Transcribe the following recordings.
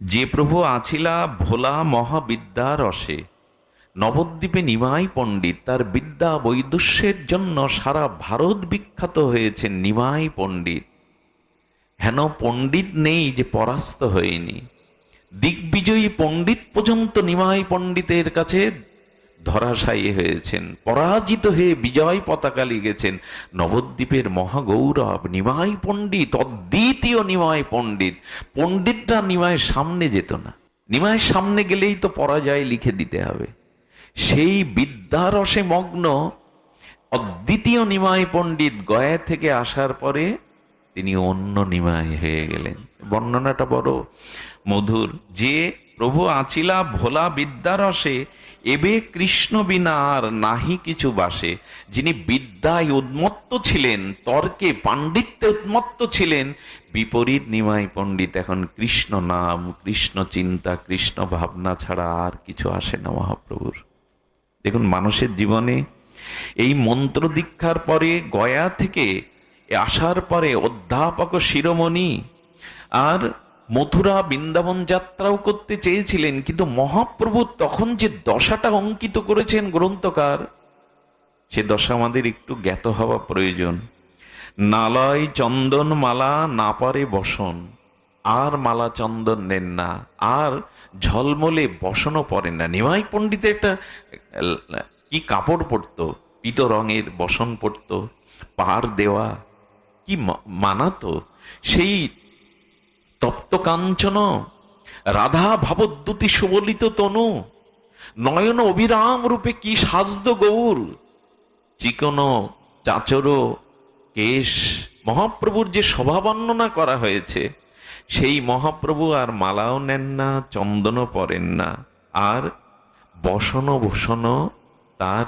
যে প্রভু আছিলা ভোলা মহাবিদ্যা রসে। নবদ্বীপে নিমাই পণ্ডিত, তার বিদ্যা বৈদুষ্যের জন্য সারা ভারত বিখ্যাত হয়েছে নিমাই পণ্ডিত। হেন পণ্ডিত নেই যে পরাস্ত হয়নি। দিগ্বিজয়ী পণ্ডিত পর্যন্ত নিমাই পণ্ডিতের কাছে ধরাশায়ী হয়েছেন, পরাজিত হয়ে বিজয় পতাকা লিখেছেন। নবদ্বীপের মহাগৌরব, নিমাই পণ্ডিত, অদ্বিতীয় নিমাই পণ্ডিত। পণ্ডিতরা নিমায়ের সামনে যেত না। নিমায়ের সামনে গেলেই তো পরাজয় লিখে দিতে হবে। সেই বিদ্যারসে মগ্ন অদ্বিতীয় নিমাই পণ্ডিত গয়া থেকে আসার পরে তিনি অন্য নিমাই হয়ে গেলেন। বর্ণনাটা বড় মধুর। যে প্রভু আছিলা ভোলা বিদ্যারসে, এবে কৃষ্ণ বিনা আর নাহি কিছু বাসে। যিনি বিদ্যায় উন্মত্ত ছিলেন, তর্কে পাণ্ডিত্যে উন্মত্ত ছিলেন, বিপরীত নিমাই পণ্ডিত এখন কৃষ্ণ নাম, কৃষ্ণ চিন্তা, কৃষ্ণ ভাবনা ছাড়া আর কিছু আসে না মহাপ্রভুর। দেখুন, মানুষের জীবনে এই মন্ত্র দীক্ষার পরে, গয়া থেকে আসার পরে অধ্যাপক শিরোমণি আর মথুরা বৃন্দাবন যাত্রাও করতে চেয়েছিলেন, কিন্তু মহাপ্রভু তখন যে দশাটা অঙ্কিত করেছেন গ্রন্থকার, সে দশা আমাদের একটু জ্ঞাত হওয়া প্রয়োজন। নালয় চন্দন মালা না পারে বসন, আর মালা চন্দন নেন না, আর ঝলমলে বসনও পরেন না। নিমাই পণ্ডিত একটা কি কাপড় পরতো, পিত রঙের বসন পরতো, পার দেওয়া কি মানাতো, সেই তপ্ত কাঞ্চন, রাধা ভাবদ্যুতি সুবলিত তনু, নয়ন অবিরাম রূপে কি সাজদ গৌর, চিকন চাচর কেশ, মহাপ্রভুর যে শোভা বর্ণনা করা হয়েছে, সেই মহাপ্রভু আর মালাও নেন না, চন্দনও পরেন না, আর বসন ভূষণ তার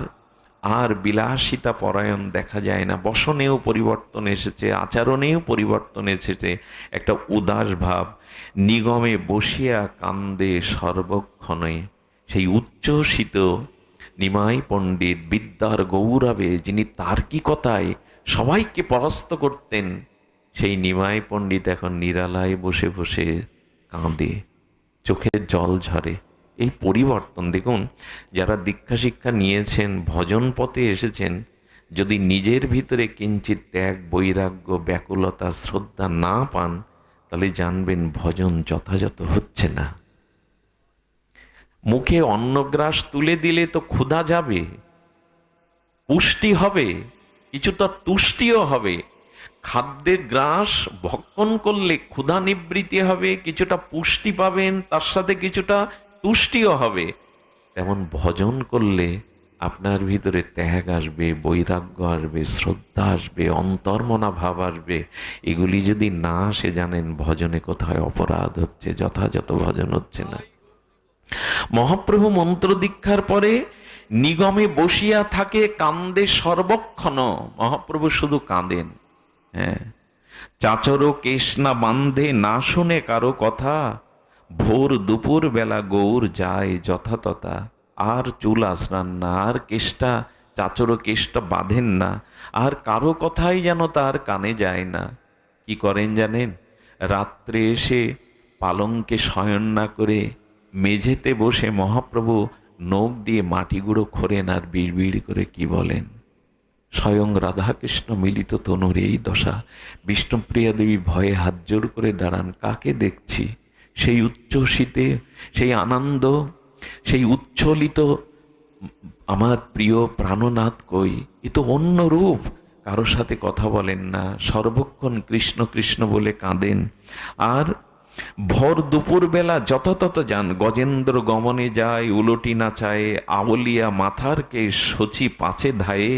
আর বিলাসিতা পরায়ণ দেখা যায় না। বসনেও পরিবর্তন এসেছে, আচরণেও পরিবর্তন এসেছে। একটা উদাস ভাব, নিগমে বসিয়া কান্দে সর্বক্ষণে। সেই উচ্চসিত নিমাই পণ্ডিত বিদ্যার গৌরবে যিনি তার্কিকতায় সবাইকে পরাস্ত করতেন, সেই নিমাই পণ্ডিত এখন নিরালায় বসে বসে কাঁদে চোখে জল ঝরে। এই পরিবর্তন দেখুন, যারা দীক্ষা শিক্ষা নিয়েছেন, ভজন পথে এসেছেন, যদি নিজের ভিতরে কিঞ্চিত ত্যাগ, বৈরাগ্য, ব্যাকুলতা, শ্রদ্ধা না পান, তাহলে জানবেন ভজন যথাযথ হচ্ছে না। মুখে অন্নগ্রাস তুলে দিলে তো ক্ষুধা যাবে, পুষ্টি হবে কিছুটা তুষ্টিও হবে। খাদ্যের গ্রাস ভক্ষণ করলে ক্ষুধা নিবৃত্তি হবে, কিছুটা পুষ্টি পাবেন, তার সাথে কিছুটা তুষ্টিও হবে। তেমন ভজন করলে আপনার ভিতরে ত্যাগ আসবে, বৈরাগ্য আসবে, শ্রদ্ধা আসবে, অন্তর্মনা ভাব আসবে। এগুলি যদি না সে জানেন, ভজনে কোথায় অপরাধ হচ্ছে, যথাযথ ভজন হচ্ছে না। মহাপ্রভু মন্ত্র দীক্ষার পরে নিগমে বসিয়া থাকে কান্দে সর্বক্ষণ। মহাপ্রভু শুধু কাঁদেন। হ্যাঁ। চাচরও কেশ না বান্ধে না শুনে কারও কথা। ভোর দুপুর বেলা গৌর যায় যথাতথা। আর চুল আশ্রান না, আর কেষ্টা চাচরও কেষ্টা বাঁধেন না, আর কারও কথাই যেন তার কানে যায় না। কি করেন জানেন? রাত্রে এসে পালঙ্কে শয়ন না করে মেঝেতে বসে মহাপ্রভু নখ দিয়ে মাটি গুঁড়ো খোরেন আর বিড়বিড় করে কি বলেন? স্বয়ং রাধাকৃষ্ণ মিলিত তনুর এই দশা। বিষ্ণুপ্রিয়া দেবী ভয়ে হাত জোর করে দাঁড়ান, কাকে দেখছি? সেই উচ্ছ্বসিতে, সেই আনন্দ, সেই উচ্ছ্বলিত, আমার প্রিয় প্রাণনাথ কই, এ তো অন্য রূপ। কারোর সাথে কথা বলেন না, সর্বক্ষণ কৃষ্ণ কৃষ্ণ বলে কাঁদেন। আর ভর দুপুর বেলা যথাতথ যান, গজেন্দ্র গমনে যায়, উলটি নাচায় আবলিয়া মাথার কে সচি পাছে ধায়ে।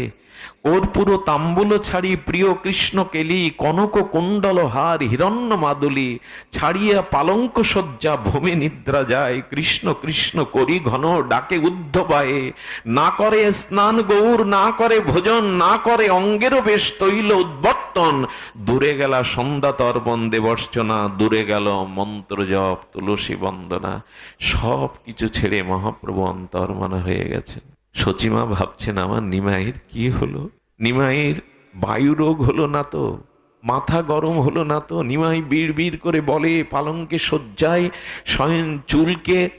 কর্পূর তাম্বুল ছাড়ি প্রিয় কৃষ্ণ কেলি, কনক কুণ্ডল হার, হিরণ্য মাদুলি, ছাড়িয়া পালঙ্ক শয্যা, ভূমি নিদ্রা যায়, কৃষ্ণ কৃষ্ণ করি ঘন, ডাকে উদ্ধবায়ে, না করে স্নান গৌর, না করে ভোজন, না করে অঙ্গেরও বেশ তৈল উদ্বর্তন, দূরে গেলা সন্ধ্যা তর্পণ দেবর্চনা, দূরে গেল মন্ত্র জপ, তুলসী বন্দনা সব কিছু ছেড়ে মহাপ্রভু অন্তর্মনা হয়ে গেছেন। সচিমা ভাবছেন, আমার নিমাইয়ের কি হলো? নিমাইয়ের বায়ু রোগ হলো না তো? মাথা গরম হলো না তো? নিমাই বিড় করে বলে, পালঙ্কে শয্যায় স্বয়ং চুলকে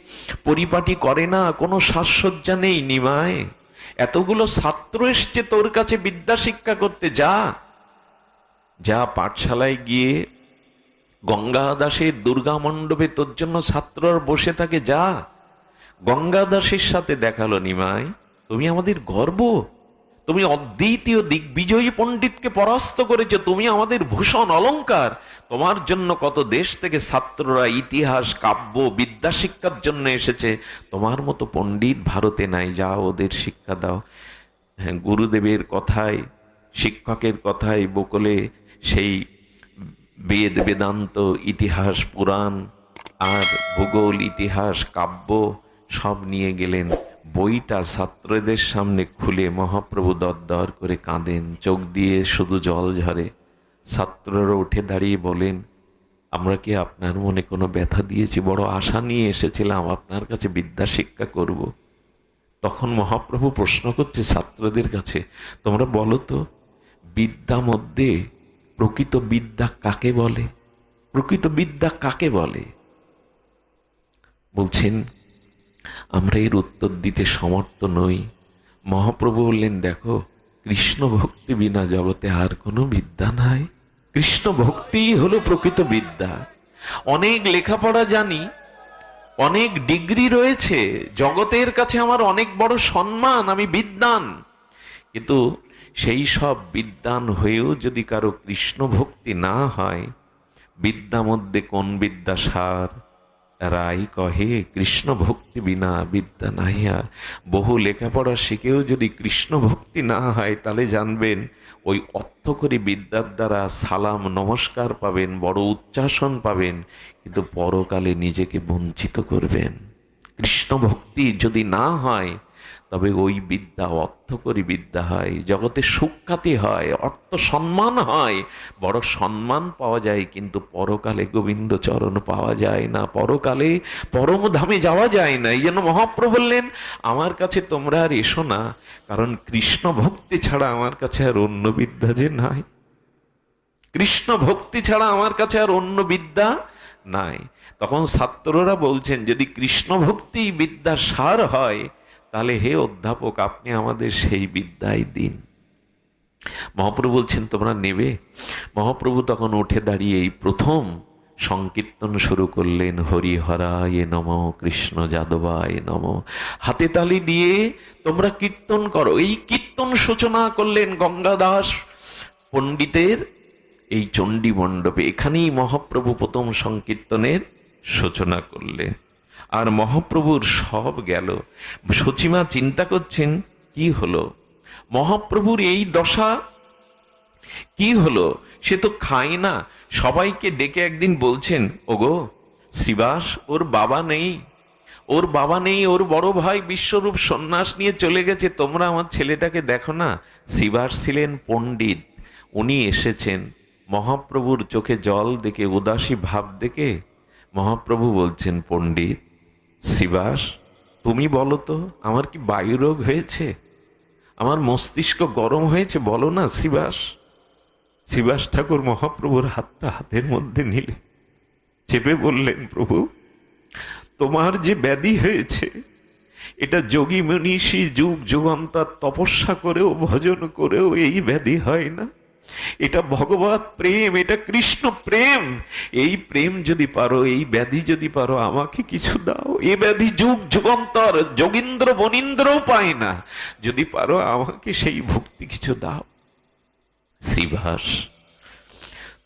পরিপাটি করে না? কোনো সাজসজ্জা নেই নিমায় এতগুলো ছাত্র এসছে তোর কাছে বিদ্যা শিক্ষা করতে, যা। যা পাঠশালায় গিয়ে গঙ্গা দাসের দুর্গা মণ্ডপে তোর জন্য ছাত্রর বসে থাকে, যা। গঙ্গা দাসের সাথে দেখাল নিমাই। তুমি আমাদের গর্ব। তুমি অদ্বিতীয় দিগ্বিজয়ী পণ্ডিতকে পরাস্ত করেছ। তুমি আমাদের ভূষণ অলংকার তোমার জন্য কত দেশ থেকে ছাত্ররা ইতিহাস, কাব্য, বিদ্যা শিক্ষার জন্য এসেছে। তোমার মতো পণ্ডিত ভারতে নাই। যা ওদের শিক্ষা দাও। হ্যাঁ গুরুদেবের কথায়, শিক্ষকের কথায় বকলে সেই বেদ, বেদান্ত, ইতিহাস, পুরাণ আর ভূগোল, ইতিহাস, কাব্য সব নিয়ে গেলেন। বইটা ছাত্রদের সামনে খুলে মহাপ্রভু দরদর করে কাঁদেন, চোখ দিয়ে শুধু জল ঝরে। ছাত্ররা উঠে দাঁড়িয়ে বলেন, আমরা কি আপনার মনে কোনো ব্যথা দিয়েছি? বড় আশা নিয়ে এসেছিলাম, আপনার কাছে বিদ্যা শিক্ষা করব। তখন মহাপ্রভু প্রশ্ন করছে ছাত্রদের কাছে, তোমরা বলো তো, বিদ্যা মধ্যে প্রকৃত বিদ্যা কাকে বলে? প্রকৃত বিদ্যা কাকে বলে? বলছেন আমরা এর উত্তর দিতে সমর্থ নই। মহাপ্রভু বললেন, দেখো, কৃষ্ণ ভক্তি বিনা জগতে আর কোনো বিদ্যা নাই। কৃষ্ণ ভক্তিই হলো প্রকৃত বিদ্যা। অনেক লেখাপড়া জানি, অনেক ডিগ্রি রয়েছে, জগতের কাছে আমার অনেক বড় সম্মান, আমি বিদ্বান। কিন্তু সেই সব বিদ্বান হয়েও যদি কারও কৃষ্ণ ভক্তি না হয়, বিদ্যা মধ্যে কোন বিদ্যা সার? রাই কহে, কৃষ্ণ ভক্তি বিনা বিদ্যা নাহিয়া বহু লেখাপড়া শিখেও যদি কৃষ্ণ ভক্তি না হয়, তাহলে জানবেন, ওই অর্থকরী বিদ্যার দ্বারা সালাম, নমস্কার পাবেন, বড় উচ্চাসন পাবেন, কিন্তু পরকালে নিজেকে বঞ্চিত করবেন। কৃষ্ণ ভক্তি যদি না হয় তবে ওই বিদ্যা অর্থকরী বিদ্যা হয়, জগতে সুখ্যাতি হয়, অর্থ সম্মান হয়। বড় সম্মান পাওয়া যায়, কিন্তু পরকালে গোবিন্দ চরণ পাওয়া যায় না। পরকালে পরম ধামে যাওয়া যায় না। এই জন্য মহাপ্রভু বললেন, আমার কাছে তোমরা আর এসো না, কারণ কৃষ্ণ ভক্তি ছাড়া আমার কাছে আর অন্য বিদ্যা যে নাই। কৃষ্ণ ভক্তি ছাড়া আমার কাছে আর অন্য বিদ্যা নাই। তখন ছাত্ররা বলছেন, যদি কৃষ্ণ ভক্তি বিদ্যার সার হয় তাহলে হে অধ্যাপক, আপনি আমাদের সেই বিদ্যায় দিন। মহাপ্রভু বলছেন, তোমরা নেবে? মহাপ্রভু তখন উঠে দাঁড়িয়ে এই প্রথম সংকীর্তন শুরু করলেন হরি হরায় নম কৃষ্ণ যাদবায় নম। হাতে তালি দিয়ে তোমরা কীর্তন করো। এই কীর্তন সূচনা করলেন গঙ্গাদাস পণ্ডিতের এই চণ্ডী মণ্ডপে এখানেই মহাপ্রভু প্রথম সংকীর্তনের সূচনা করলেন। আর মহাপ্রভুর সব গেল। সচিমা চিন্তা করছেন, কি হলো? মহাপ্রভুর এই দশা কি হলো? সে তো খায় না। সবাইকে ডেকে একদিন বলছেন, ওগো, শ্রীবাস, ওর বাবা নেই। ওর বাবা নেই, ওর বড় ভাই বিশ্বরূপ সন্ন্যাস নিয়ে চলে গেছে। তোমরা আমার ছেলেটাকে দেখো না? শ্রীবাস ছিলেন পণ্ডিত। উনি এসেছেন। মহাপ্রভুর চোখে জল দেখে, উদাসী ভাব দেখে মহাপ্রভু বলছেন, পণ্ডিত শ্রীবাস তুমি বলো তো, আমার কি বায়ুরোগ হয়েছে? আমার মস্তিষ্ক গরম হয়েছে, বলো না শ্রীবাস শ্রীবাস ঠাকুর মহাপ্রভুর হাতটা হাতের মধ্যে নিলে চেপে বললেন, প্রভু, তোমার যে ব্যাধি হয়েছে, এটা যোগী মনীষী যুগ যুগান্তর তপস্যা করেও, ভজন করেও এই ব্যাধি হয় না? এটা ভগবত প্রেম, এটা কৃষ্ণ প্রেম। এই প্রেম যদি পারো, এই ব্যাধি যদি পারো, আমাকে কিছু দাও। এ ব্যাধি যুগ যুগান্তর, যোগীন্দ্র বনীন্দ্রও পায় না। যদি পারো, আমাকে সেই ভক্তি কিছু দাও। শ্রীভাস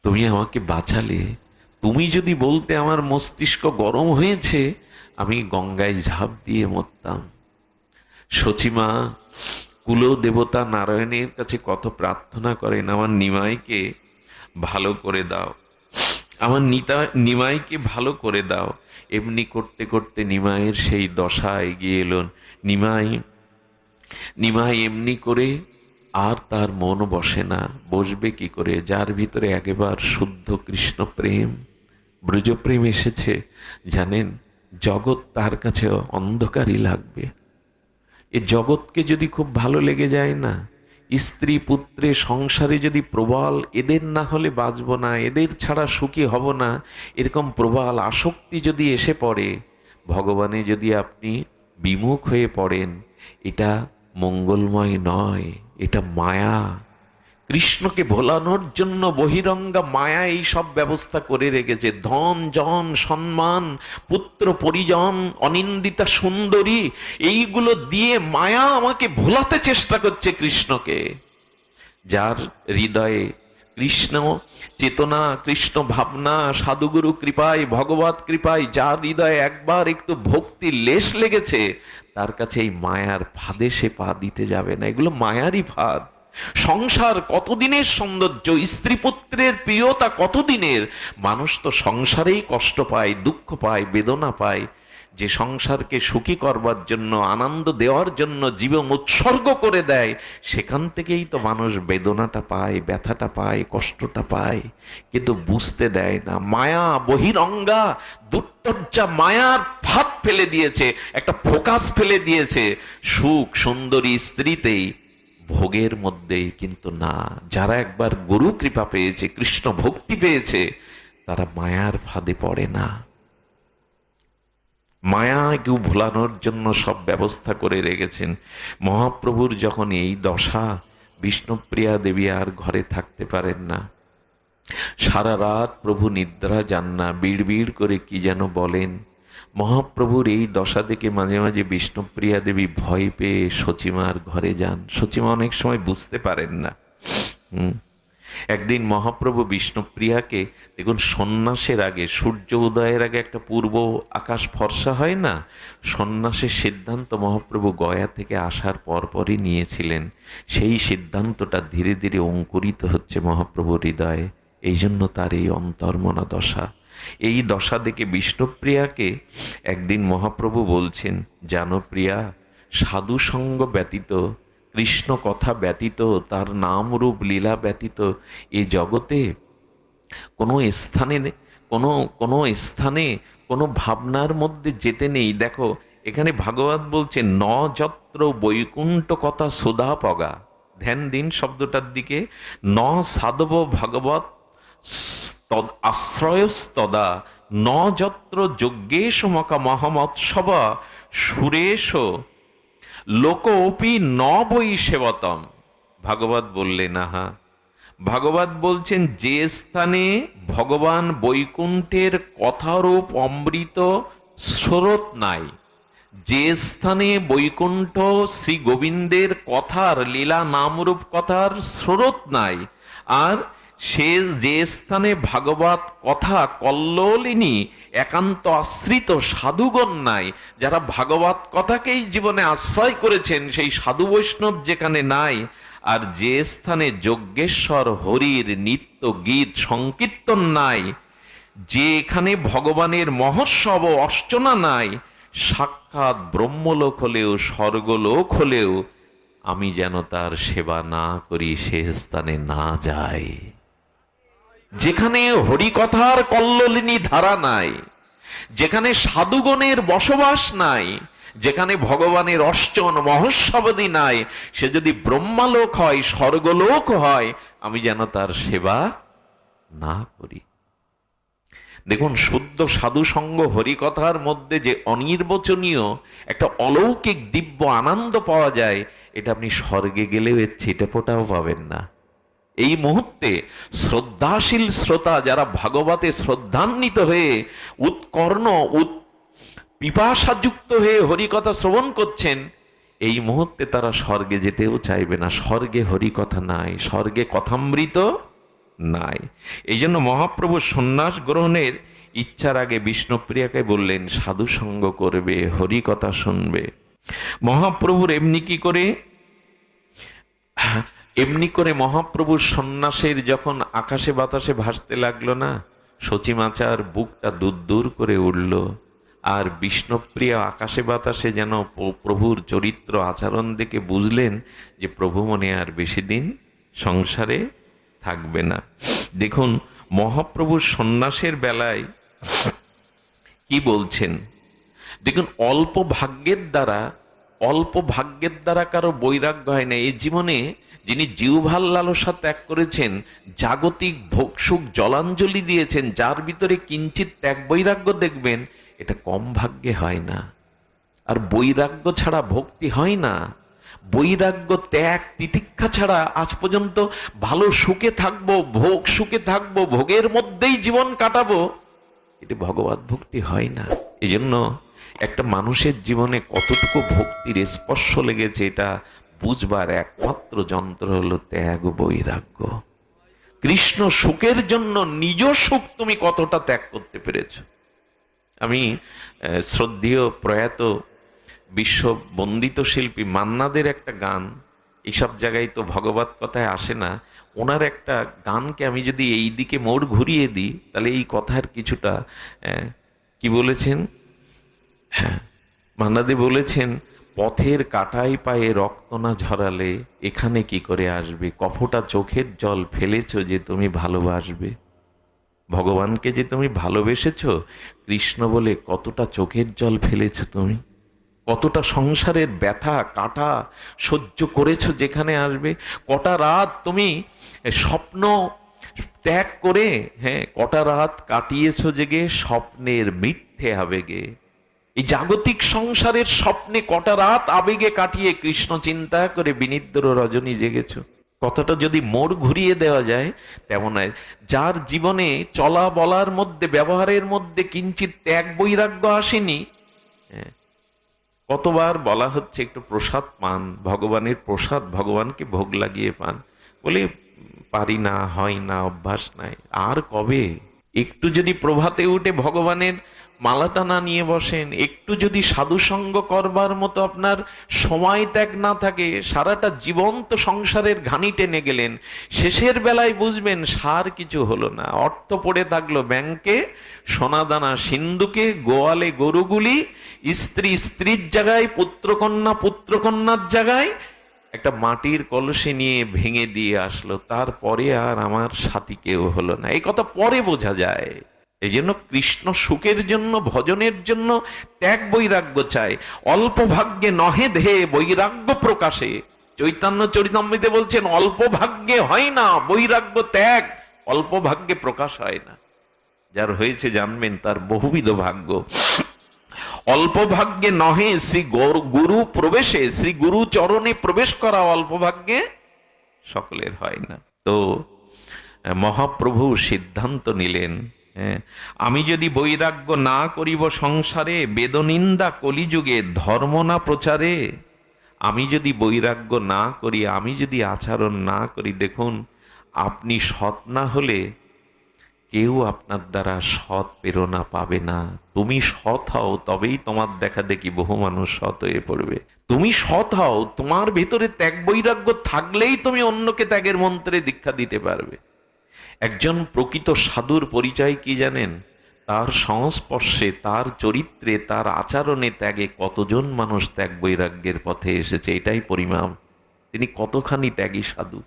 তুমি আমাকে বাঁচালে। তুমি যদি বলতে আমার মস্তিষ্ক গরম হয়েছে, আমি গঙ্গায় ঝাঁপ দিয়ে মরতাম। সচিমা কুল দেবতা নারায়ণের কাছে কত প্রার্থনা করেন, আমার নিমাইকে ভালো করে দাও। আমার নিতা, নিমাইকে ভালো করে দাও। এমনি করতে করতে নিমাইয়ের সেই দশা এগিয়ে এলো। নিমাই নিমাই এমনি করে আর তার মন বসে না। বসবে কি করে? যার ভিতরে একেবার শুদ্ধ কৃষ্ণ প্রেম, ব্রজপ্রেম এসেছে, জানেন? জগৎ তার কাছে অন্ধকারই লাগবে। এ জগৎকে যদি খুব ভালো লেগে যায় না, স্ত্রী, পুত্রে, সংসারে যদি প্রবল, এদের না হলে বাঁচব না, এদের ছাড়া সুখী হব না, এরকম প্রবল আসক্তি যদি এসে পড়ে, ভগবানে যদি আপনি বিমুখ হয়ে পড়েন, এটা মঙ্গলময় নয়, এটা মায়া। কৃষ্ণকে ভোলানোর জন্য বহিরঙ্গা মায়া এই সব ব্যবস্থা করে রেখেছে। ধন, জন, সম্মান, পুত্র, পরিজন, অনিন্দিতা, সুন্দরী, এইগুলো দিয়ে মায়া আমাকে ভোলাতে চেষ্টা করছে কৃষ্ণকে। যার হৃদয়ে কৃষ্ণ চেতনা, কৃষ্ণ ভাবনা, সাধুগুরু কৃপায়, ভগবত কৃপায়, যার হৃদয়ে একবার একটু ভক্তির লেশ লেগেছে, তার কাছে এই মায়ার ফাঁদে সে পা দিতে যাবে না। এগুলো মায়ারই ফাঁদ। সংসার কতদিনের সৌন্দর্য? স্ত্রী পুত্রের প্রিয়তা কতদিনের? মানুষ তো সংসারেই কষ্ট পায়, দুঃখ পায়, বেদনা পায়। যে সংসারকে সুখী করবার জন্য, আনন্দ দেওয়ার জন্য জীবন উৎসর্গ করে দেয়, সেখান থেকেই তো মানুষ বেদনাটা পায়, ব্যথাটা পায়, কষ্টটা পায়। কিন্তু বুঝতে দেয় না, মায়া বহিরঙ্গা দুর্তর্যা মায়ার ফাঁদ ফেলে দিয়েছে, একটা ফোকাস ফেলে দিয়েছে। সুখ সুন্দরী স্ত্রীতেই ভোগের মধ্যেই কিন্তু না। যারা একবার গুরু কৃপা পেয়েছে, কৃষ্ণ ভক্তি পেয়েছে, তারা মায়ার ফাঁদে পড়ে না। মায়া কেউ ভোলানোর জন্য সব ব্যবস্থা করে রেখেছেন। মহাপ্রভুর যখন এই দশা, বিষ্ণুপ্রিয়া দেবী আর ঘরে থাকতে পারেন না। সারা রাত প্রভু নিদ্রা যান না বিড় করে কি যেন বলেন। মহাপ্রভুর এই দশা দেখে মাঝে মাঝে বিষ্ণুপ্রিয়া দেবী ভয় পেয়ে সচিমার ঘরে যান। সচিমা অনেক সময় বুঝতে পারেন না। একদিন মহাপ্রভু বিষ্ণুপ্রিয়াকে, দেখুন সন্ন্যাসের আগে, সূর্য উদয়ের আগে একটা পূর্ব আকাশ ফর্সা হয় না? সন্ন্যাসের সিদ্ধান্ত মহাপ্রভু গয়া থেকে আসার পরপরই নিয়েছিলেন। সেই সিদ্ধান্তটা ধীরে ধীরে অঙ্কুরিত হচ্ছে মহাপ্রভুর হৃদয়ে। এই জন্য তার এই অন্তর্মনা দশা। এই দশা দেখে বিষ্ণুপ্রিয়াকে একদিন মহাপ্রভু বলছেন, জানো প্রিয়া সাধু সঙ্গ ব্যতীত, কৃষ্ণ কথা ব্যতীত, তার নাম রূপ লীলা ব্যতীত এই জগতে কোনো স্থানে কোনো কোনো স্থানে কোনো ভাবনার মধ্যে যেতে নেই। দেখো, এখানে ভাগবত বলছে, ন যত্র বৈকুণ্ঠ কথা সুধা পগা। ধ্যান দিন শব্দটার দিকে, ন সাধব ভাগবত আশ্রয়স্তদা ন যত্র যজ্ঞেশ মকা মহামৎসব সুরেশ। লোকোপি ন বই সেবতম। ভাগবত বললেন আহা ভাগবত বলছেন, যে স্থানে ভগবান বৈকুণ্ঠের কথারূপ অমৃত স্রোত নাই, যে স্থানে বৈকুণ্ঠ শ্রী গোবিন্দের কথার লীলা নামরূপ কথার স্রোত নাই, আর সে যে স্থানে ভাগবত কথা কল্লোলিনী একান্ত আশ্রিত সাধুগণ নাই, যারা ভাগবত কথাকেই জীবনে আশ্রয় করেছেন, সেই সাধু বৈষ্ণব যেখানে নাই, আর যে স্থানে যজ্ঞেশ্বর হরির নিত্য গীত সংকীর্তন নাই যে এখানে ভগবানের মহোৎসব অর্চনা নাই, সাক্ষাৎ ব্রহ্মলোক হলেও, স্বর্গলোক হলেও, আমি যেন তার সেবা না করি, সে স্থানে না যাই। যেখানে হরিকথার কল্লোলিনী ধারা নাই, যেখানে সাধুগণের বসবাস নাই, যেখানে ভগবানের অর্চন মহোৎসবদি নাই, সে যদি ব্রহ্মালোক হয়, স্বর্গলোক হয়, আমি যেন তার সেবা না করি। দেখুন, শুদ্ধ সাধু সঙ্গ হরিকথার মধ্যে যে অনির্বচনীয় একটা অলৌকিক দিব্য আনন্দ পাওয়া যায়, এটা আপনি স্বর্গে গেলেও এর ছিটে ফোটাও পাবেন না। এই মুহূর্তে শ্রদ্ধাশীল শ্রোতা যারা ভাগবতে শ্রদ্ধান্বিত হয়ে উৎকর্ণ, উৎ পিপাসাযুক্ত হয়ে হরিকথা শ্রবণ করছেন, এই মুহূর্তে তারা স্বর্গে যেতেও চাইবে না। স্বর্গে হরিকথা নাই, স্বর্গে কথামৃত নাই। এই জন্য মহাপ্রভু সন্ন্যাস গ্রহণের ইচ্ছার আগে বিষ্ণুপ্রিয়াকে বললেন, সাধু সঙ্গ করবে, হরিকথা শুনবে। মহাপ্রভুর এমনি কি করে? এমনি করে মহাপ্রভুর সন্ন্যাসের যখন আকাশে বাতাসে ভাসতে লাগল না সচিমাচার বুকটা দূর দূর করে উঠল, আর বিষ্ণুপ্রিয়া আকাশে বাতাসে যেন প্রভুর চরিত্র আচরণ দেখে বুঝলেন যে প্রভু মনে আর বেশি দিন সংসারে থাকবে না। দেখুন, মহাপ্রভুর সন্ন্যাসের বেলায় কি বলছেন? দেখুন, অল্প ভাগ্যের দ্বারা, অল্প ভাগ্যের দ্বারা কারও বৈরাগ্য হয় না। এই জীবনে যিনি জিউভাল লালসা ত্যাগ করেছেন, জাগতিক ভোগসুখ জলাঞ্জলি দিয়েছেন, যার ভিতরে কিঞ্চিত ত্যাগ বৈরাগ্য দেখবেন, এটা কম ভাগ্যে হয় না। আর বৈরাগ্য ছাড়া ভক্তি হয় না। বৈরাগ্য, ত্যাগ, তিতিক্ষা ছাড়া আজ পর্যন্ত ভালো সুখে থাকব, ভোগ সুখে থাকব, ভোগের মধ্যেই জীবন কাটাবো, এটা ভগবত ভক্তি হয় না। এজন্য একটা মানুষের জীবনে কতটুকু ভক্তির স্পর্শ লেগেছে, এটা বুঝবার একমাত্র যন্ত্র হলো ত্যাগ বৈরাগ্য। কৃষ্ণ সুখের জন্য নিজ সুখ তুমি কতটা ত্যাগ করতে পেরেছ? আমি শ্রদ্ধেয় প্রয়াত বিশ্ব বন্দিত শিল্পী মান্নাদের একটা গান এইসব জায়গায় তো ভগবত কথায় আসে না, ওনার একটা গানকে আমি যদি এই দিকে মোড় ঘুরিয়ে দিই, তাহলে এই কথার কিছুটা কি বলেছেন? হ্যাঁ মান্নাদে বলেছেন পথের কাটাই পায়ে রক্ত না ঝরালে এখানে কি করে আসবে? কফটা চোখের জল ফেলেছ যে তুমি ভালোবাসবে। ভগবানকে যে তুমি ভালোবেসেছ, কৃষ্ণ বলে কতটা চোখের জল ফেলেছ তুমি? কতটা সংসারের ব্যথা, কাটা সহ্য করেছ যেখানে আসবে? কটা রাত তুমি স্বপ্ন ত্যাগ করে হ্যাঁ কটা রাত কাটিয়েছো জেগে, স্বপ্নের মিথ্যে আবেগে। এই জাগতিক সংসারের স্বপ্নে কটা রাত আবেগে কাটিয়ে কৃষ্ণ চিন্তা করে বিনিদ্র রজনী জেগেছো। কথাটা যদি মোড় ঘুরিয়ে দেওয়া যায় তেমন। যার জীবনে চলা বলার মধ্যে ব্যবহারের মধ্যে কিঞ্চিত ত্যাগ বৈরাগ্য আসেনি হ্যাঁ, কতবার বলা হচ্ছে একটু প্রসাদ পান ভগবানের প্রসাদ ভগবানকে ভোগ লাগিয়ে পান। বলে পারি না হয় না অভ্যাস নাই। আর কবে? একটু যদি প্রভাতে উঠে ভগবানের মালাটা না নিয়ে বসেন, একটু যদি সাধুসঙ্গ করবার মতো আপনার সময় ত্যাগ না থাকে, সারাটা জীবন্ত সংসারের ঘানি টেনে গেলেন, শেষের বেলায় বুঝবেন সার কিছু হলো না। অর্থ পড়ে থাকল ব্যাংকে, সোনাদানা সিন্ধুকে, গোয়ালে গরুগুলি, স্ত্রী স্ত্রীর জায়গায়, পুত্রকন্যা পুত্রকন্যার জায়গায় একটা মাটির কলসি নিয়ে ভেঙে দিয়ে আসলো। তারপরে আর আমার সাথী কেউ হলো না। এই কথা পরে বোঝা যায়। এই জন্য কৃষ্ণ সুখের জন্য, ভজনের জন্য ত্যাগ বৈরাগ্য চায়। অল্প ভাগ্যে নহে ধে বৈরাগ্য প্রকাশে। চৈতন্য চরিতামৃতে বলছেন, অল্প ভাগ্যে হয় না বৈরাগ্য ত্যাগ, অল্প ভাগ্যে প্রকাশ হয় না। যার হয়েছে জানবেন, তার বহুবিধ ভাগ্য। অল্প ভাগ্যে নহে শ্রী গৌর- প্রবেশে শ্রী গুরু চরণে প্রবেশ করা অল্প ভাগ্যে সকলের হয় না। তো মহাপ্রভু সিদ্ধান্ত নিলেন হ্যাঁ, আমি যদি বৈরাগ্য না করিব সংসারে বেদনিন্দা কলিযুগে ধর্ম না প্রচারে আমি যদি বৈরাগ্য না করি আমি যদি আচরণ না করি দেখুন আপনি সৎ না হলে কেউ আপনার দ্বারা সৎ প্রেরণা পাবে না। তুমি সৎ হও, তবেই তোমার দেখা দেখি বহু মানুষ সৎ হয়ে পড়বে। তুমি সৎ হও, তোমার ভেতরে ত্যাগ বৈরাগ্য থাকলেই তুমি অন্যকে ত্যাগের মন্ত্রে দীক্ষা দিতে পারবে। একজন প্রকৃত সাধুর পরিচয় কি জানেন? তার সংস্পর্শে, তার চরিত্রে, তার আচরণে ত্যাগে কতজন মানুষ ত্যাগ বৈরাগ্যের পথে এসেছে, এটাই পরিমাপ। তিনি কতখানি ত্যাগী সাধু?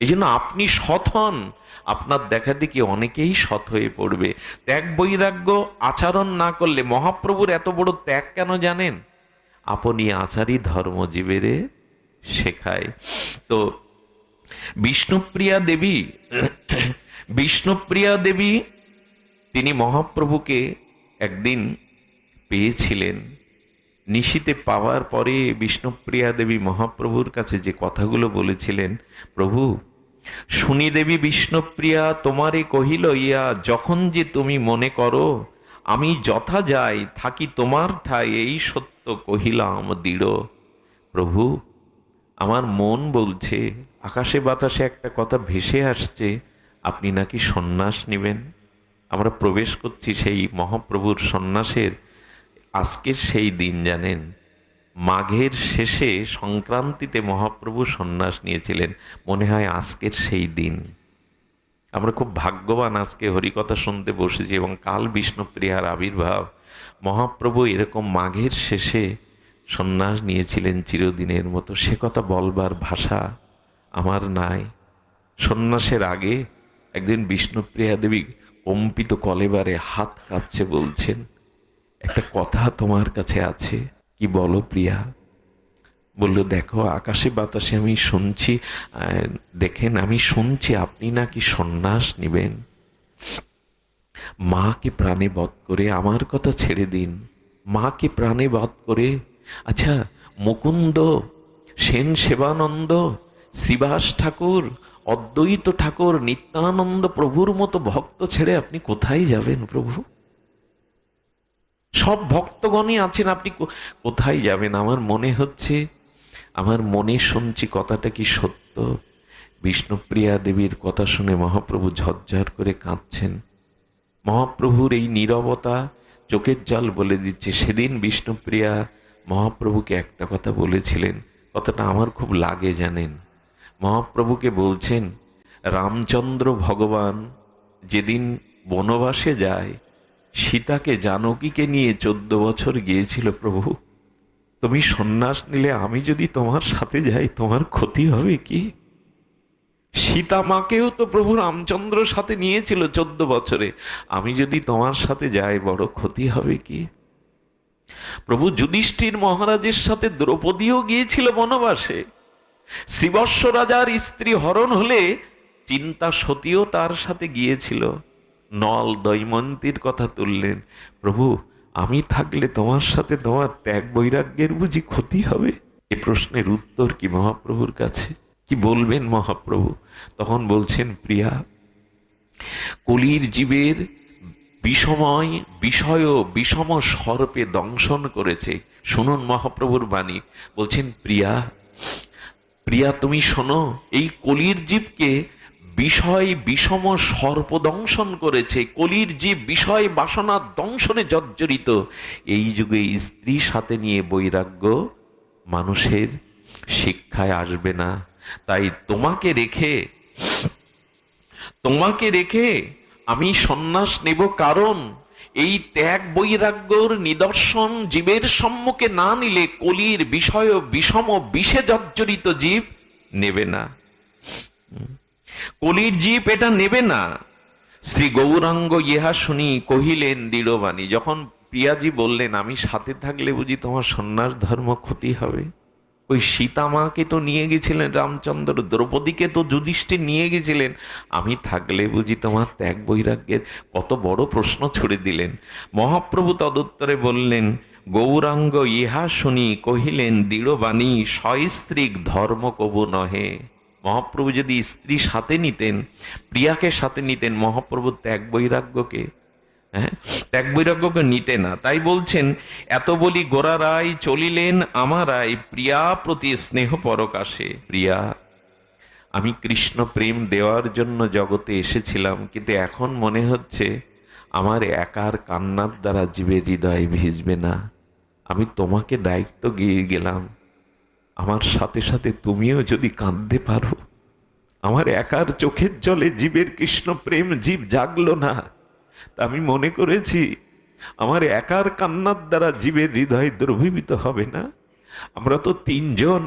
এই জন্য আপনি সৎ হন আপনার দেখা দেখি অনেকেই সৎ হয়ে পড়বে। ত্যাগ বৈরাগ্য আচরণ না করলে মহাপ্রভুর এত বড় ত্যাগ কেন জানেন? আপনি আচারই ধর্মজীবেরে শেখায়। তো বিষ্ণুপ্রিয়া দেবী বিষ্ণুপ্রিয়া দেবী তিনি মহাপ্রভুকে একদিন পেয়েছিলেন। নিশিতে পাওয়ার পরে বিষ্ণুপ্রিয়া দেবী মহাপ্রভুর কাছে যে কথাগুলো বলেছিলেন, প্রভু শুনি দেবী বিষ্ণুপ্রিয়া, তোমারে কহিল, ইয়া যখন যে তুমি মনে করো, আমি যথা যাই, থাকি তোমার ঠাই, এই সত্য কহিলাম দৃঢ়। প্রভু, আমার মন বলছে, আকাশে বাতাসে একটা কথা ভেসে আসছে, আপনি নাকি সন্ন্যাস নেবেন? আমরা প্রবেশ করছি সেই মহাপ্রভুর সন্ন্যাসের আজকের সেই দিন, জানেন? মাঘের শেষে সংক্রান্তিতে মহাপ্রভু সন্ন্যাস নিয়েছিলেন। মনে হয় আজকের সেই দিন। আমরা খুব ভাগ্যবান আজকে হরিকথা শুনতে বসেছি এবং কাল বিষ্ণুপ্রিয়ার আবির্ভাব। মহাপ্রভু এরকম মাঘের শেষে সন্ন্যাস নিয়েছিলেন চিরদিনের মতো। সে কথা বলবার ভাষা আমার নাই। সন্ন্যাসের আগে একদিন বিষ্ণুপ্রিয়া দেবী কম্পিত কলেবারে হাত কাঁপছে বলছেন, একটা কথা তোমার কাছে আছে। কি বলো প্রিয়া? বলল, দেখো, আকাশে বাতাসে আমি শুনছি দেখেন, আমি শুনছি, আপনি নাকি সন্ন্যাস নেবেন। মাকে প্রাণে বধ করে আমার কথা ছেড়ে দিন। মাকে প্রাণে বধ করে আচ্ছা মুকুন্দ, সেন সেবানন্দ, শ্রীবাস ঠাকুর, অদ্বৈত ঠাকুর, নিত্যানন্দ প্রভুর মতো ভক্ত ছেড়ে আপনি কোথায় যাবেন প্রভু? সব ভক্তগণই আছেন, আপনি কোথায় যাবেন? আমার মনে হচ্ছে, আমার মনে শুনছি কথাটা কি সত্য? বিষ্ণুপ্রিয়া দেবীর কথা শুনে মহাপ্রভু ঝরঝর করে কাঁদছেন। মহাপ্রভুর এই নীরবতা চোখের জল বলে দিচ্ছে। সেদিন বিষ্ণুপ্রিয়া মহাপ্রভুকে একটা কথা বলেছিলেন। কথাটা আমার খুব লাগে, জানেন। মহাপ্রভুকে বলছেন, রামচন্দ্র ভগবান যেদিন বনবাসে যায় সীতাকে জানকীকে নিয়ে চোদ্দ বছর গিয়েছিল প্রভু। তুমি সন্ন্যাস নিলে আমি যদি তোমার সাথে যাই, তোমার ক্ষতি হবে কি? সীতা মাকেও তো প্রভু রামচন্দ্র সাথে নিয়েছিল চোদ্দ বছরে। আমি যদি তোমার সাথে যাই, বড় ক্ষতি হবে কি? প্রভু যুধিষ্ঠির মহারাজের সাথে দ্রৌপদীও গিয়েছিল বনবাসে। শ্রীবৎস রাজার স্ত্রী হরণ হলে চিন্তা সতীও তার সাথে গিয়েছিল। নল দৈমন্তীর কথা তুললেন, প্রভু, আমি থাকলে তোমার সাথে তোমার ত্যাগ বৈরাগ্যের বুঝি ক্ষতি হবে? এ প্রশ্নের উত্তর কি মহাপ্রভুর কাছে? কি বলবেন মহাপ্রভু? তখন বলছেন, প্রিয়া, কলির জীবের বিষময়, বিষয় বিষম সর্পে দংশন করেছে। শুনুন মহাপ্রভুর বাণী। বলছেন, প্রিয়া প্রিয়া, তুমি শোনো, এই কলির জীবকে বিষয় বিষম সর্প দংশন করেছে, কলির জীব বিষয় বাসনা দংশনে জর্জরিত, এই যুগে স্ত্রী সাথে নিয়ে বৈরাগ্য মানুষের শিক্ষায় আসবে না। তাই তোমাকে রেখে তোমাকে রেখে আমি সন্ন্যাস নেব কারণ এই ত্যাগ বৈরাগ্যর নিদর্শন জীবের সম্মুখে না নিলে কলির বিষয় বিষম বিষে জর্জরিত জীব নেবে না। কলির জীব এটা নেবে না। শ্রী গৌরাঙ্গ ইহা শুনি কহিলেন, দৃঢ়বাণী, যখন প্রিয়াজি বললেন, আমি সাথে থাকলে বুঝি তোমার সন্ন্যাস ধর্ম ক্ষতি হবে? ওই সীতামাকে তো নিয়ে গেছিলেন, রামচন্দ্র, দ্রৌপদীকে তো যুধিষ্ঠির নিয়ে গেছিলেন। আমি থাকলে বুঝি তোমার ত্যাগ বৈরাগ্যের কত বড় প্রশ্ন ছুড়ে দিলেন। মহাপ্রভু তদুত্তরে বললেন, গৌরাঙ্গ ইহা শুনি কহিলেন, দৃঢ়বাণী সস্ত্রীক ধর্ম কবু নহে। মহাপ্রভু যদি স্ত্রী সাথে নিতেন, প্রিয়াকে সাথে নিতেন, মহাপ্রভু ত্যাগ বৈরাগ্যকে হ্যাঁ ত্যাগ বৈরাগ্যকে নিতে না। তাই বলছেন, এত বলি গোরা রায় চলিলেন আমারাই প্রিয়া প্রতি স্নেহ পরকাশে। প্রিয়া, আমি কৃষ্ণ প্রেম দেওয়ার জন্য জগতে এসেছিলাম, কিন্তু এখন মনে হচ্ছে আমার একার কান্নার দ্বারা জীবের হৃদয় ভিজবে না। আমি তোমাকে দায়িত্ব গিয়ে গেলাম। আমার সাথে সাথে তুমিও যদি কাঁদতে পারো, আমার একার চোখের জলে জীবের কৃষ্ণ প্রেম জীব জাগলো না। তা আমি মনে করেছি, আমার একার কান্নার দ্বারা জীবের হৃদয় দ্রবীভূত হবে না। আমরা তো তিনজন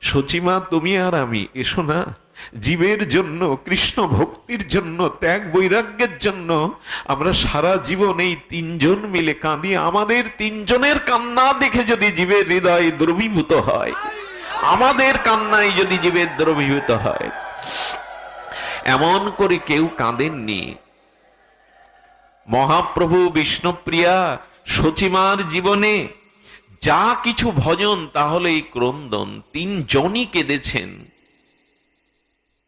সচিমা তুমি আর আমি। এসো না, জীবের জন্য, কৃষ্ণ ভক্তির জন্য, ত্যাগ বৈরাগ্যের জন্য আমরা সারা জীবন এই তিনজন মিলে কাঁদি। আমাদের তিনজনের কান্না দেখে যদি জীবের হৃদয় দ্রবীভূত হয়। আমাদের কান্নায় যদি জীবের দ্রবীভূত হয়, এমন করে কেউ কাঁদেননি। মহাপ্রভু, বিষ্ণুপ্রিয়া, সচিমার জীবনে যা কিছু ভজন তাহলে এই ক্রন্দন। তিনজনই কেঁদেছেন।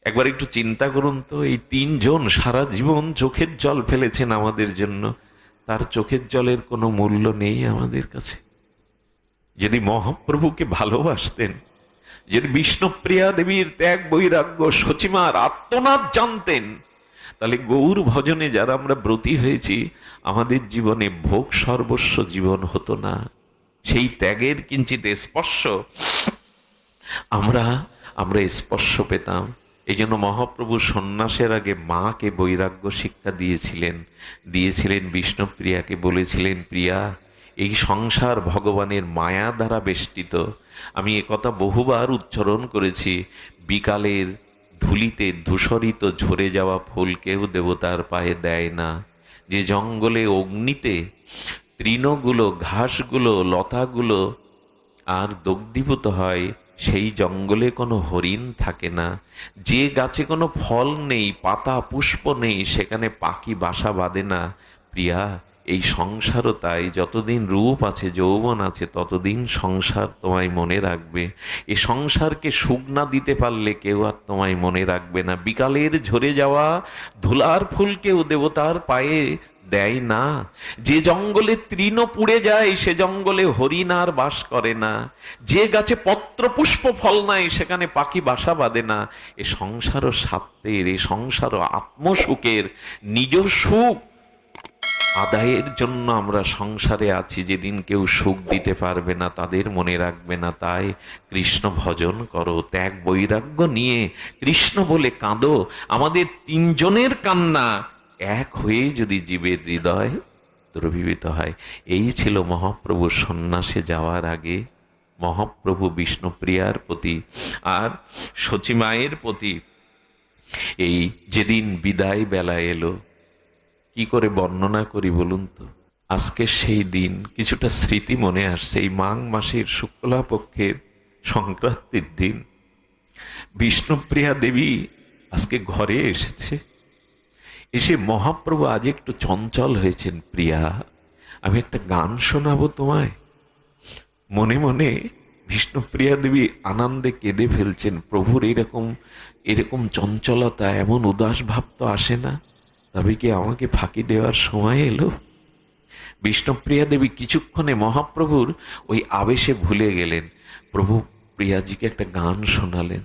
একবার একটু চিন্তা করুন তো, এই তিনজন সারা জীবন চোখের জল ফেলেছেন আমাদের জন্য। তার চোখের জলের কোনো মূল্য নেই আমাদের কাছে। যদি মহাপ্রভুকে ভালোবাসতেন যদি বিষ্ণুপ্রিয়া দেবীর ত্যাগ বৈরাগ্য সচিমার আত্মনাথ জানতেন, তাহলে গৌর ভজনে যারা আমরা ব্রতী হয়েছি, আমাদের জীবনে ভোগ সর্বস্ব জীবন হতো না। সেই ত্যাগের কিঞ্চিত স্পর্শ আমরা আমরা স্পর্শ পেতাম। এই জন্য মহাপ্রভু সন্ন্যাসের আগে মাকে বৈরাগ্য শিক্ষা দিয়েছিলেন দিয়েছিলেন বিষ্ণুপ্রিয়াকে, বলেছিলেন, প্রিয়া এই সংসার ভগবানের মায়া দ্বারা বেষ্টিত। আমি একথা বহুবার উচ্চারণ করেছি, বিকালের ধুলিতে ধূসরিত ঝরে যাওয়া ফুল কেউ দেবতার পায়ে দেয় না। যে জঙ্গলে অগ্নিতে তৃণগুলো, ঘাসগুলো, লতাগুলো আর দগ্ধীভূত হয়, সেই জঙ্গলে কোনো হরিণ থাকে না। যে গাছে কোনো ফল নেই, পাতা, পুষ্প নেই, সেখানে পাখি বাসা বাঁধে না। প্রিয়া এই সংসারও তাই, যতদিন রূপ আছে, যৌবন আছে, ততদিন সংসার তোমায় মনে রাখবে। এ সংসারকে সুখ না দিতে পারলে কেউ আর তোমায় মনে রাখবে না। বিকালের ঝরে যাওয়া ধুলার ফুলকেও দেবতার পায়ে দেয় না। যে জঙ্গলে তৃণ পুড়ে যায়, সে জঙ্গলে হরিণার বাস করে না। যে গাছে পত্র পুষ্প ফল নাই, সেখানে পাখি বাসা বাঁধে না। এ সংসারও স্বার্থের, এ সংসারও আত্মসুখের, নিজ সুখ আদায়ের জন্য আমরা সংসারে আছি, যেদিন কেউ সুখ দিতে পারবে না, তাদের মনে রাখবে না, তাই কৃষ্ণ ভজন করো, ত্যাগ বৈরাগ্য নিয়ে কৃষ্ণ বলে কাঁদো, আমাদের তিনজনের কান্না এক হয়ে যদি জীবের হৃদয় দ্রবীভূত হয়। এই ছিল মহাপ্রভু সন্ন্যাসে যাওয়ার আগে মহাপ্রভু বিষ্ণুপ্রিয়ার প্রতি আর সচিমায়ের প্রতি। এই যেদিন বিদায় বেলা এলো কি করে বর্ণনা করি বলুন তো? আজকে সেই দিন কিছুটা স্মৃতি মনে আসছে, এই মাঘ মাসের শুক্লা পক্ষের সংক্রান্তির দিন। বিষ্ণুপ্রিয়া দেবী আজকে ঘরে এসেছে। এসে মহাপ্রভু আজ একটু চঞ্চল হয়েছেন, প্রিয়া। আমি একটা গান শোনাবো তোমায়। মনে মনে বিষ্ণুপ্রিয়া দেবী আনন্দে কেঁদে ফেলছেন, প্রভুর এরকম এরকম চঞ্চলতা, এমন উদাস ভাব তো আসে না। তবে কি আমাকে ফাঁকি দেওয়ার সময় এলো? বিষ্ণুপ্রিয়া দেবী কিছুক্ষণে মহাপ্রভুর ওই আবেশে ভুলে গেলেন। প্রভু প্রিয়াজিকে একটা গান শোনালেন।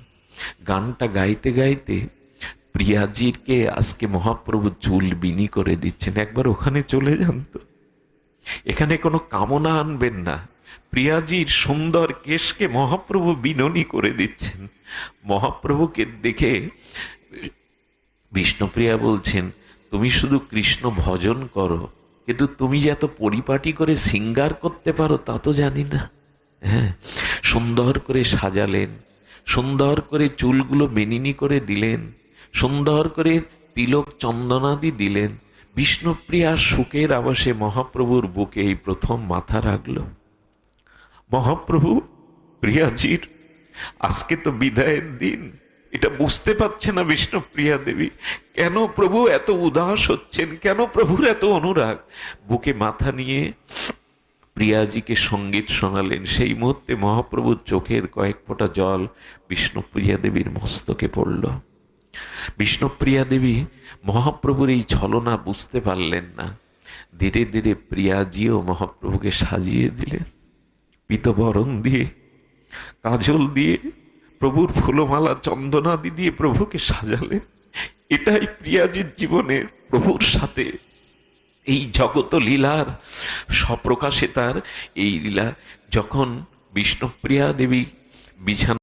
গানটা গাইতে গাইতে প্রিয়াজিকে আজকে মহাপ্রভু চুল বিনি করে দিচ্ছেন। একবার ওখানে চলে যান তো। এখানে কোনো কামনা আনবেন না। প্রিয়াজির সুন্দর কেশকে মহাপ্রভু বিননী করে দিচ্ছেন। মহাপ্রভুকে দেখে বিষ্ণুপ্রিয়া বলছেন তুমি শুধু কৃষ্ণ ভজন করো, কিন্তু তুমি যে এত পরিপাটি করে সিঙ্গার করতে পারো তা তো জানি না। হ্যাঁ সুন্দর করে সাজালেন, সুন্দর করে চুলগুলো বেনিনি করে দিলেন, সুন্দর করে তিলক চন্দনাদি দিলেন, বিষ্ণুপ্রিয়া সুখের আবাসে মহাপ্রভুর বুকে এই প্রথম মাথা রাখল। মহাপ্রভু, প্রিয়াজির, আজকে তো বিদায়ের দিন। এটা বুঝতে পারছে না বিষ্ণুপ্রিয়া দেবী। কেন প্রভু এত উদাস হচ্ছেন? কেন প্রভুর এত অনুরাগ? বুকে মাথা নিয়ে প্রিয়াজিকে সংগীত শোনালেন। সেই মুহূর্তে মহাপ্রভুর চোখের কয়েক ফোঁটা জল বিষ্ণুপ্রিয়া দেবীর মস্তকে পড়ল। বিষ্ণুপ্রিয়া দেবী, মহাপ্রভুর এই ছলনা বুঝতে পারলেন না। ধীরে ধীরে প্রিয়াজিও মহাপ্রভুকে সাজিয়ে দিলেন। পিতবরণ দিয়ে, কাজল দিয়ে প্রভুর ফুলমালা চন্দনাদি দিয়ে প্রভুকে সাজালেন। এটাই প্রিয়াজির জীবনের প্রভুর সাথে। এই জগত লীলার স্বপ্রকাশে তার এই লীলা। যখন বিষ্ণুপ্রিয়া দেবী বিছানা